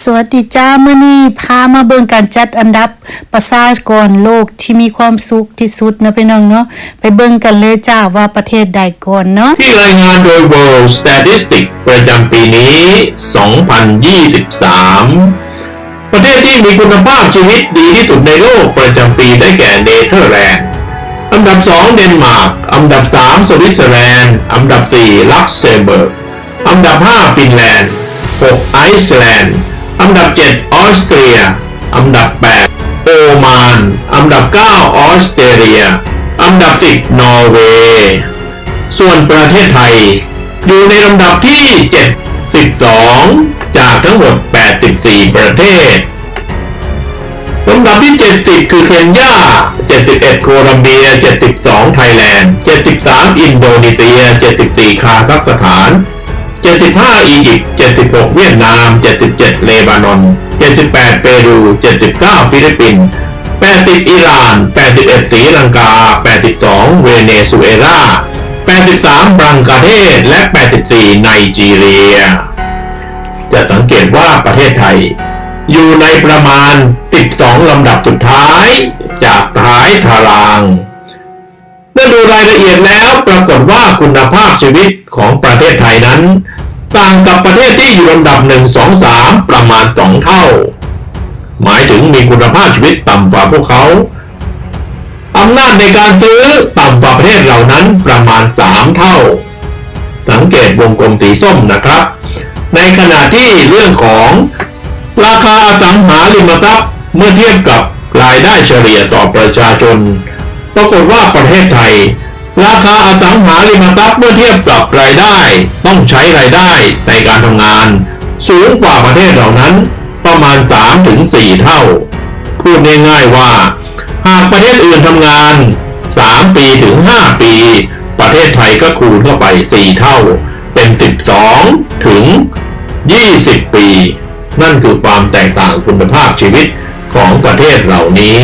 สวัสดีจ้าเมื่อนี้พามาเบิ่งการจัดอันดับประชากรโลกที่มีความสุขที่สุดนะพี่น้องเนาะไปเบิ่งกันเลยจ้าว่าประเทศใดก่อนเนาะที่รายงานโดย World Statistics ประจำปีนี้ 2023 ประเทศที่มีคุณภาพชีวิตดีที่สุดในโลกประจำปีได้แก่เนเธอร์แลนด์อันดับ 2 เดนมาร์กอันดับ 3 สวิตเซอร์แลนด์อันดับ 4 ลักเซมเบิร์กอันดับ 5 ฟินแลนด์ 6 ไอซ์แลนด์ อันดับ 7 ออสเตรีย อันดับ 8 โอมาน อันดับ 9 ออสเตรเลีย อันดับ 10 นอร์เวย์ ส่วนประเทศไทย อยู่ในลำดับที่ 72 จากทั้งหมด 84 ประเทศลำดับที่ 70 คือเคนยา 71 โคลัมเบีย 72 ไทยแลนด์ 73 อินโดนีเซีย 74 คาซัคสถาน 75 อียิปต์ 76 เวียดนาม 77 เลบานอน 78 เปรู 79 ฟิลิปปินส์ 80 อิหร่าน 81ศรีลังกา 82 เวเนซุเอลา 83 บังกลาเทศ และ 84 ไนจีเรีย จะสังเกตว่าประเทศไทย อยู่ในประมาณ 12 ลำดับสุดท้าย จากท้ายตารางเมื่อดูรายละเอียดแล้วปรากฏว่าคุณภาพชีวิตของประเทศไทยนั้น ต่างกับประเทศที่อยู่ลำดับ1 2 3ประมาณ2เท่า หมายถึงมีคุณภาพชีวิตต่ำกว่าพวกเขาอำนาจในการซื้อต่ำกว่าประเทศเหล่านั้นประมาณ3เท่า สังเกตวงกลมสีส้มนะครับ ในขณะที่เรื่องของราคาอสังหาริมทรัพย์เมื่อเทียบกับรายได้เฉลี่ยต่อประชาชน ปรากฏว่าประเทศไทย ราคาอสังหาริมทรัพย์เมื่อเทียบกับรายได้ ต้องใช้รายได้ในการทำงาน สูงกว่าประเทศเหล่านั้น ประมาณ 3-4 เท่า พูดง่ายๆว่า หากประเทศอื่นทำงาน 3 ปีถึง 5 ปี ประเทศไทยก็คูณเข้าไป 4 เท่า เป็น 12 ถึง 20 ปี นั่นคือความแตกต่างคุณภาพชีวิตของประเทศเหล่านี้